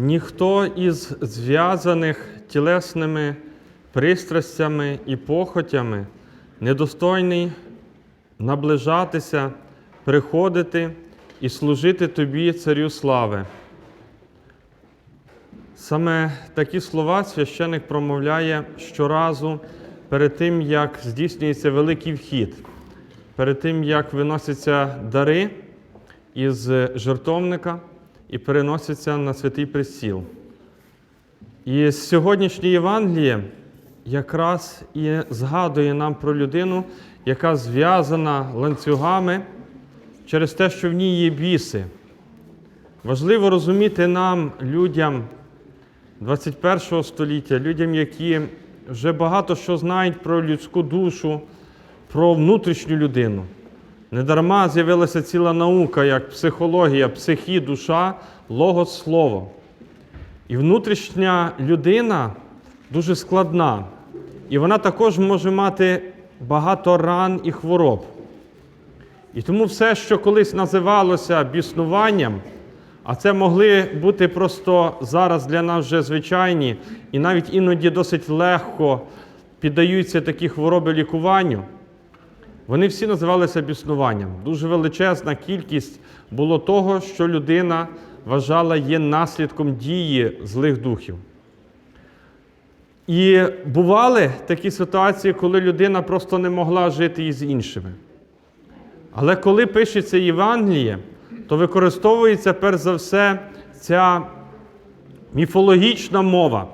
Ніхто із зв'язаних тілесними пристрастями і похотями недостойний наближатися, приходити і служити тобі, Царю слави. Саме такі слова священик промовляє щоразу перед тим, як здійснюється великий вхід, перед тим, як виносяться дари із жертовника і переносяться на святий престіл. І сьогоднішнє Євангеліє якраз і згадує нам про людину, яка зв'язана ланцюгами через те, що в ній є біси. Важливо розуміти нам, людям 21 століття, людям, які вже багато що знають про людську душу, про внутрішню людину. Недарма з'явилася ціла наука, як психологія, психі, душа, логос, слово. І внутрішня людина дуже складна. І вона також може мати багато ран і хвороб. І тому все, що колись називалося біснуванням, а це могли бути просто зараз для нас вже звичайні, і навіть іноді досить легко піддаються такі хвороби лікуванню. Вони всі називалися біснуванням. Дуже величезна кількість було того, що людина вважала є наслідком дії злих духів. І бували такі ситуації, коли людина просто не могла жити із іншими. Але коли пишеться Євангеліє, то використовується перш за все ця міфологічна мова.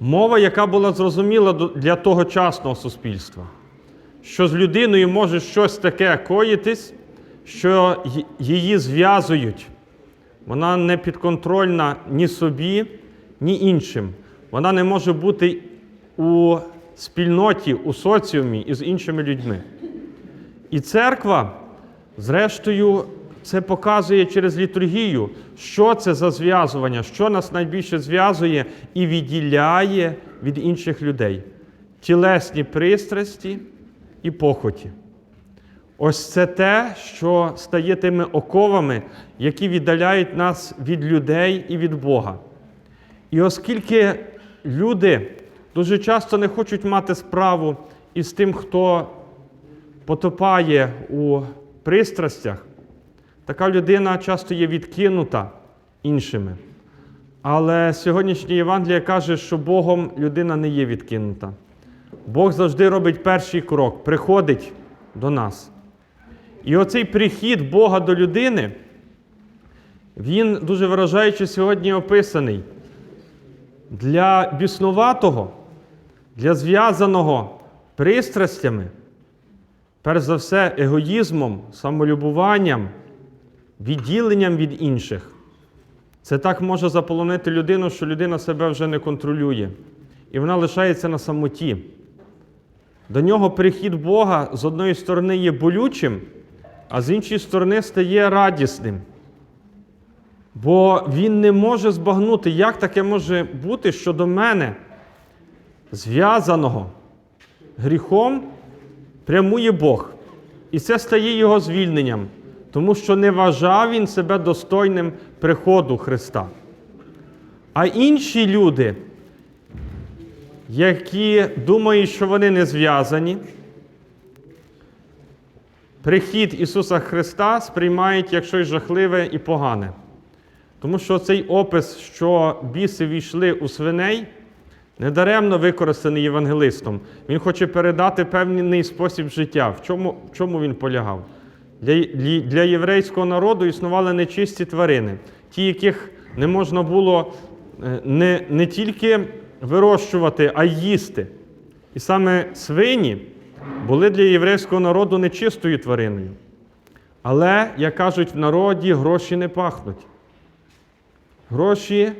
Мова, яка була зрозуміла для тогочасного суспільства, що з людиною може щось таке коїтись, що її зв'язують. Вона не підконтрольна ні собі, ні іншим. Вона не може бути у спільноті, у соціумі із іншими людьми. І церква, зрештою, це показує через літургію, що це за зв'язування, що нас найбільше зв'язує і відділяє від інших людей. Тілесні пристрасті і похоті. Ось це те, що стає тими оковами, які віддаляють нас від людей і від Бога. І оскільки люди дуже часто не хочуть мати справу із тим, хто потопає у пристрастях, така людина часто є відкинута іншими. Але сьогоднішнє Євангеліє каже, що Богом людина не є відкинута. Бог завжди робить перший крок, приходить до нас. І оцей прихід Бога до людини, він дуже виражаючи сьогодні описаний. Для біснуватого, для зв'язаного пристрастями, перш за все, егоїзмом, самолюбуванням, відділенням від інших. Це так може заполонити людину, що людина себе вже не контролює. І вона лишається на самоті. До нього прихід Бога з одної сторони є болючим, а з іншої сторони стає радісним. Бо він не може збагнути, як таке може бути, що до мене, зв'язаного гріхом, прямує Бог. І це стає його звільненням, тому що не вважав він себе достойним приходу Христа. А інші люди, які думають, що вони не зв'язані, прихід Ісуса Христа сприймають як щось жахливе і погане. Тому що цей опис, що біси війшли у свиней, недаремно використаний євангелистом. Він хоче передати певний спосіб життя. В чому в чому він полягав? Для, для єврейського народу існували нечисті тварини, ті, яких не можна було не, не тільки вирощувати, а їсти. І саме свині були для єврейського народу нечистою твариною. Але, як кажуть в народі, гроші не пахнуть. Гроші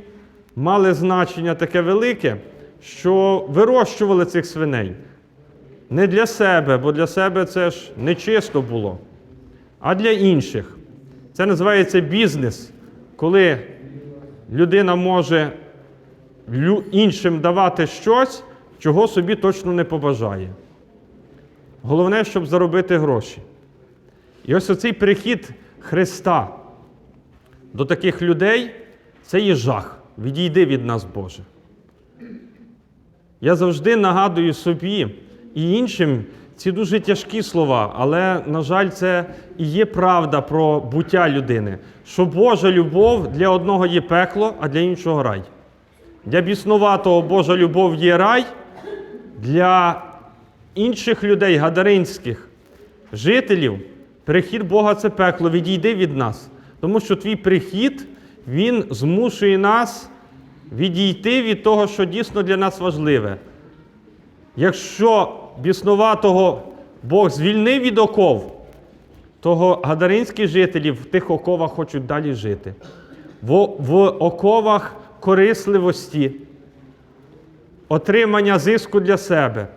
мали значення таке велике, що вирощували цих свиней. Не для себе, бо для себе це ж нечисто було, а для інших. Це називається бізнес, коли людина може іншим давати щось, чого собі точно не побажає. Головне, щоб заробити гроші. І ось оцей прихід Христа до таких людей це є жах. Відійди від нас, Боже. Я завжди нагадую собі і іншим ці дуже тяжкі слова, але, на жаль, це і є правда про буття людини, що Божа любов для одного є пекло, а для іншого рай. Для біснуватого Божа любов є рай, для інших людей, гадаринських жителів, перехід Бога це пекло, відійди від нас. Тому що твій прихід, він змушує нас відійти від того, що дійсно для нас важливе. Якщо біснуватого Бог звільнив від оков, того гадаринські жителі в тих оковах хочуть далі жити. В, в оковах корисливості, отримання зиску для себе.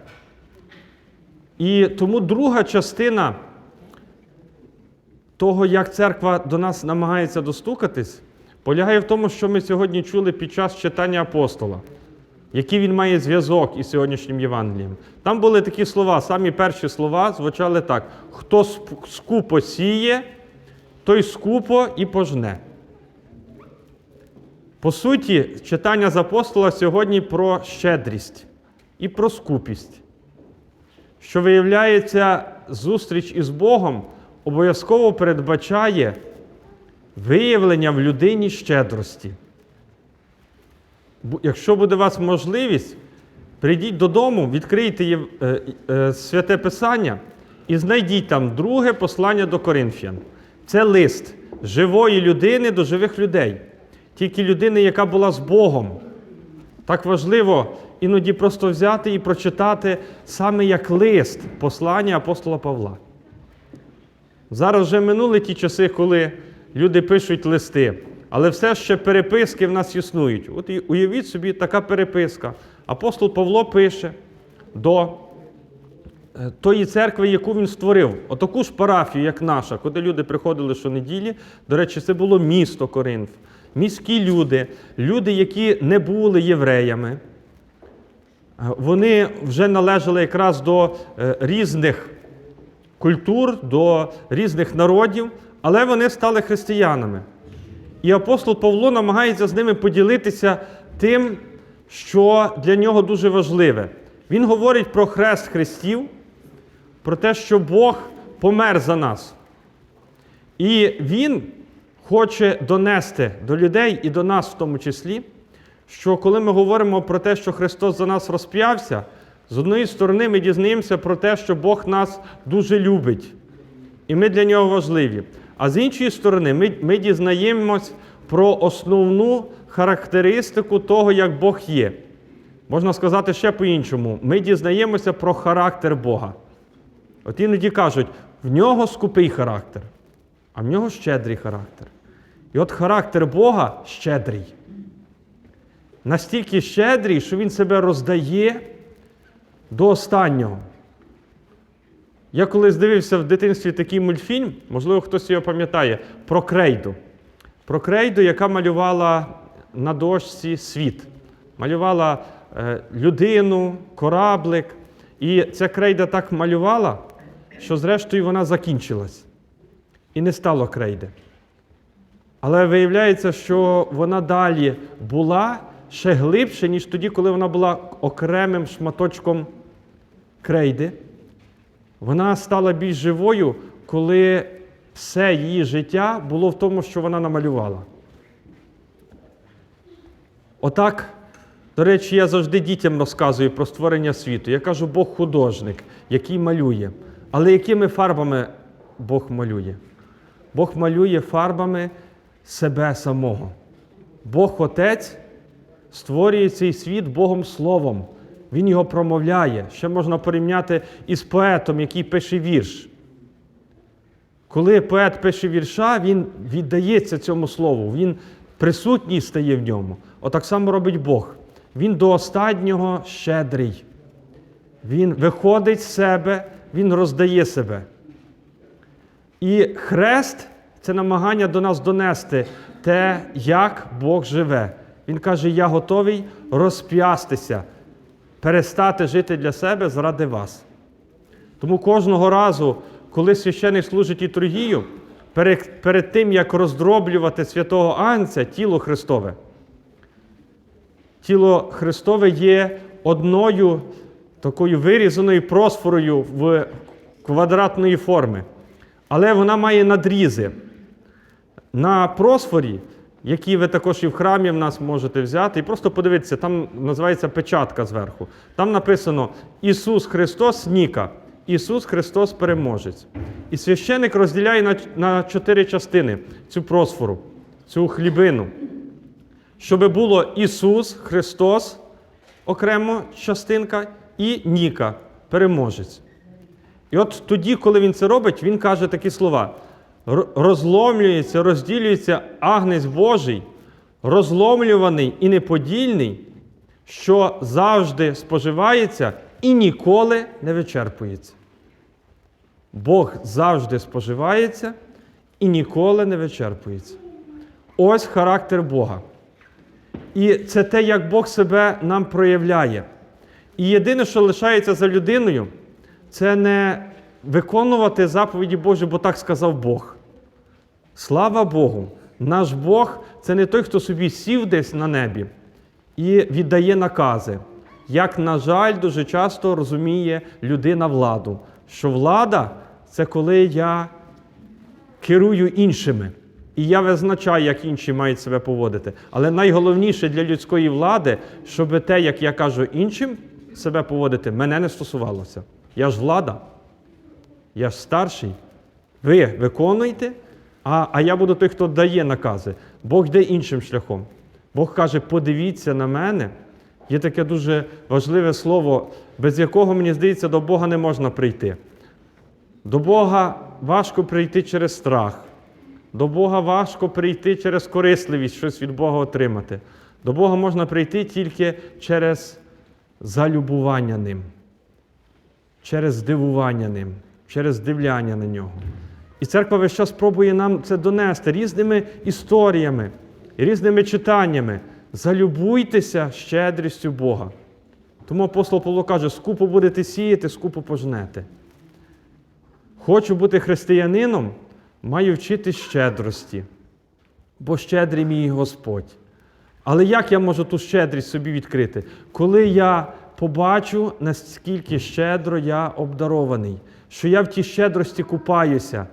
І тому друга частина того, як церква до нас намагається достукатись, полягає в тому, що ми сьогодні чули під час читання апостола, який він має зв'язок із сьогоднішнім Євангелієм. Там були такі слова, самі перші слова звучали так: хто скупо сіє, той скупо і пожне. По суті, читання з апостола сьогодні про щедрість і про скупість. Що виявляється, зустріч із Богом обов'язково передбачає виявлення в людині щедрості. Якщо буде у вас можливість, прийдіть додому, відкрийте е, е, Святе Писання і знайдіть там друге послання до Коринфян. Це лист живої людини до живих людей. Тільки людини, яка була з Богом. Так важливо іноді просто взяти і прочитати саме як лист послання апостола Павла. Зараз вже минули ті часи, коли люди пишуть листи, але все ще переписки в нас існують. От уявіть собі, така переписка. Апостол Павло пише до е, тої церкви, яку він створив, отаку ж парафію, як наша, куди люди приходили щонеділі. До речі, це було місто Коринф. Міські люди, люди, які не були євреями. Е, Вони вже належали якраз до е, різних культур, до різних народів, але вони стали християнами. І апостол Павло намагається з ними поділитися тим, що для нього дуже важливе. Він говорить про хрест Христів, про те, що Бог помер за нас. І він хоче донести до людей і до нас в тому числі, що коли ми говоримо про те, що Христос за нас розп'явся, з однієї сторони ми дізнаємося про те, що Бог нас дуже любить, і ми для нього важливі. А з іншої сторони, ми, ми дізнаємось про основну характеристику того, як Бог є. Можна сказати ще по-іншому, ми дізнаємося про характер Бога. От іноді кажуть, в нього скупий характер, а в нього щедрий характер. І от характер Бога щедрий. Настільки щедрий, що він себе роздає до останнього. Я колись дивився в дитинстві такий мультфільм, можливо, хтось його пам'ятає, про крейду. Про крейду, яка малювала на дошці світ. Малювала е, людину, кораблик. І ця крейда так малювала, що зрештою вона закінчилась. І не стало крейди. Але виявляється, що вона далі була ще глибше, ніж тоді, коли вона була окремим шматочком крейди. Вона стала більш живою, коли все її життя було в тому, що вона намалювала. Отак, до речі, я завжди дітям розказую про створення світу. Я кажу, Бог художник, який малює. Але якими фарбами Бог малює? Бог малює фарбами себе самого. Бог Отець створює цей світ Богом Словом. Він його промовляє. Ще можна порівняти із поетом, який пише вірш. Коли поет пише вірша, він віддається цьому слову, він присутній стає в ньому. Отак само робить Бог. Він до останнього щедрий. Він виходить з себе, він роздає себе. І хрест це намагання до нас донести те, як Бог живе. Він каже: Я готовий розп'ястися, перестати жити для себе заради вас. Тому кожного разу, коли священик служить літургію, перед, перед тим, як роздроблювати святого Агнця, тіло Христове. Тіло Христове є одною такою вирізаною просфорою в квадратної форми. Але вона має надрізи. На просфорі, які ви також і в храмі в нас можете взяти, і просто подивитися, там називається печатка зверху. Там написано Ісус Христос Ніка, Ісус Христос переможець. І священик розділяє на, на чотири частини цю просфору, цю хлібину. Щоб було Ісус Христос, окремо частинка, і Ніка, переможець. І от тоді, коли він це робить, він каже такі слова: «Р- розломлюється, розділюється агнець Божий, розломлюваний і неподільний, що завжди споживається і ніколи не вичерпується. Бог завжди споживається і ніколи не вичерпується. Ось характер Бога. І це те, як Бог себе нам проявляє. І єдине, що лишається за людиною, це не виконувати заповіді Божі, бо так сказав Бог. Слава Богу! Наш Бог це не той, хто собі сів десь на небі і віддає накази. Як, на жаль, дуже часто розуміє людина владу, що влада це коли я керую іншими. І я визначаю, як інші мають себе поводити. Але найголовніше для людської влади, щоб те, як я кажу іншим себе поводити, мене не стосувалося. Я ж влада, я ж старший. Ви виконуєте, а, а я буду той, хто дає накази. Бог йде іншим шляхом. Бог каже: подивіться на мене. Є таке дуже важливе слово, без якого, мені здається, до Бога не можна прийти. До Бога важко прийти через страх. До Бога важко прийти через корисливість, щось від Бога отримати. До Бога можна прийти тільки через залюбування ним, через здивування ним, через здивляння на нього. І церква весь час пробує нам це донести різними історіями, різними читаннями. Залюбуйтеся щедрістю Бога. Тому апостол Павло каже: скупо будете сіяти, скупо пожнете. Хочу бути християнином, маю вчити щедрості, бо щедрий мій Господь. Але як я можу ту щедрість собі відкрити? Коли я побачу, наскільки щедро я обдарований, що я в тій щедрості купаюся,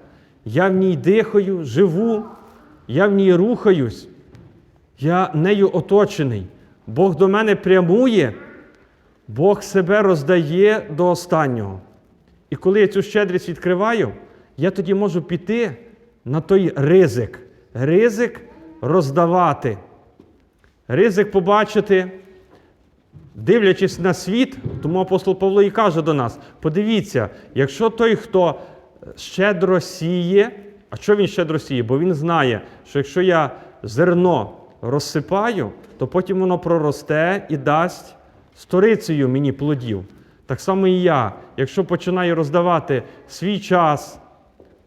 я в ній дихаю, живу, я в ній рухаюсь, я нею оточений. Бог до мене прямує, Бог себе роздає до останнього. І коли я цю щедрість відкриваю, я тоді можу піти на той ризик. Ризик роздавати. Ризик побачити, дивлячись на світ, тому апостол Павло і каже до нас: подивіться, якщо той, хто щедро сіє, а що він щедро сіє? Бо він знає, що якщо я зерно розсипаю, то потім воно проросте і дасть сторицею мені плодів. Так само і я, якщо починаю роздавати свій час,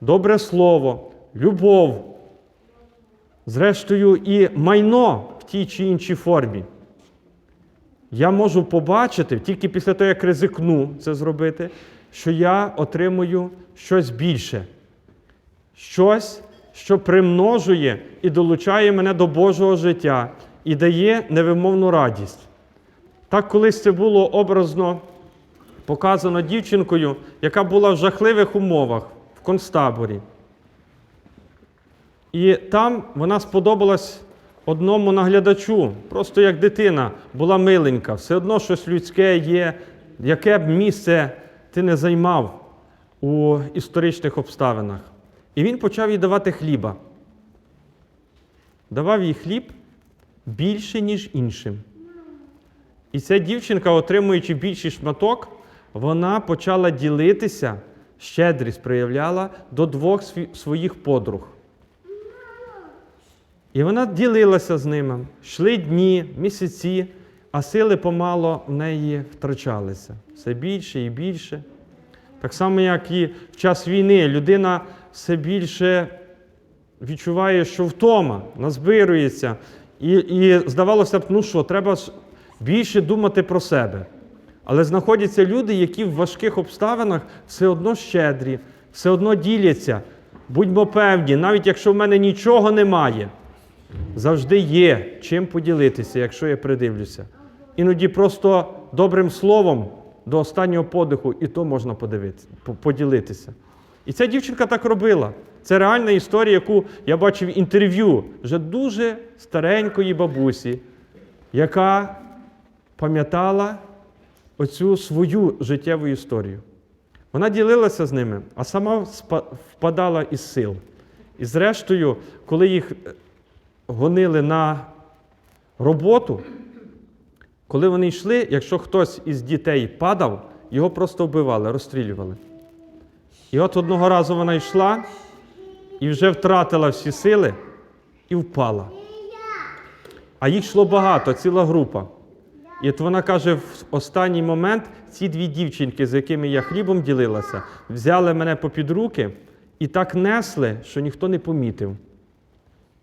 добре слово, любов, зрештою, і майно в тій чи іншій формі, я можу побачити тільки після того, як ризикну це зробити, що я отримую щось більше, щось, що примножує і долучає мене до Божого життя і дає невимовну радість. Так колись це було образно показано дівчинкою, яка була в жахливих умовах в концтаборі. І там вона сподобалась одному наглядачу, просто як дитина, була миленька, все одно щось людське є, яке б місце ти не займав у історичних обставинах. І він почав їй давати хліба. Давав їй хліб більше, ніж іншим. І ця дівчинка, отримуючи більший шматок, вона почала ділитися, щедрість проявляла до двох своїх подруг. І вона ділилася з ними. Йшли дні, місяці, а сили помало в неї втрачалися. Все більше і більше. Так само, як і в час війни, людина все більше відчуває, що втома, назбирується. І, і здавалося б, ну що, треба ж більше думати про себе. Але знаходяться люди, які в важких обставинах все одно щедрі, все одно діляться. Будьмо певні, навіть якщо в мене нічого немає, завжди є чим поділитися, якщо я придивлюся. Іноді просто добрим словом до останнього подиху і то можна поділитися. І ця дівчинка так робила. Це реальна історія, яку я бачив інтерв'ю вже дуже старенької бабусі, яка пам'ятала оцю свою життєву історію. Вона ділилася з ними, а сама впадала із сил. І зрештою, коли їх е, гонили на роботу, коли вони йшли, якщо хтось із дітей падав, його просто вбивали, розстрілювали. І от одного разу вона йшла і вже втратила всі сили і впала. А їх йшло багато, ціла група. І от вона каже, в останній момент ці дві дівчинки, з якими я хлібом ділилася, взяли мене попід руки і так несли, що ніхто не помітив,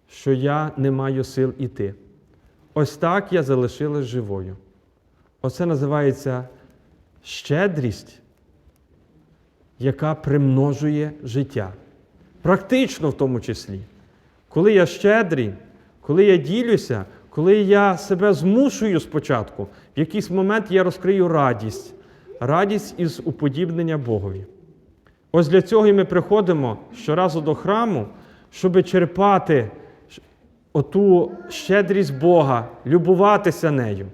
що я не маю сил іти. Ось так я залишилась живою. Оце називається щедрість, яка примножує життя. Практично в тому числі. Коли я щедрий, коли я ділюся, коли я себе змушую спочатку, в якийсь момент я розкрию радість, радість із уподібнення Богові. Ось для цього і ми приходимо щоразу до храму, щоб черпати оту щедрість Бога, любуватися нею.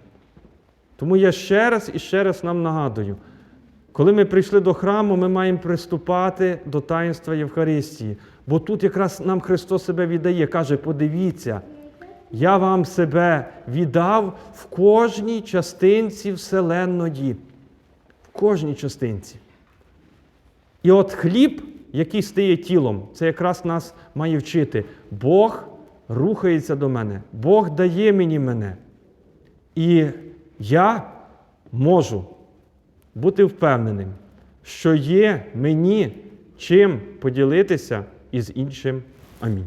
Тому я ще раз і ще раз нам нагадую, коли ми прийшли до храму, ми маємо приступати до таїнства Євхаристії. Бо тут якраз нам Христос себе віддає, каже: подивіться, я вам себе віддав в кожній частинці вселенної. В кожній частинці. І от хліб, який стає тілом, це якраз нас має вчити. Бог рухається до мене, Бог дає мені мене. І я можу бути впевненим, що є мені чим поділитися із іншим. Амінь.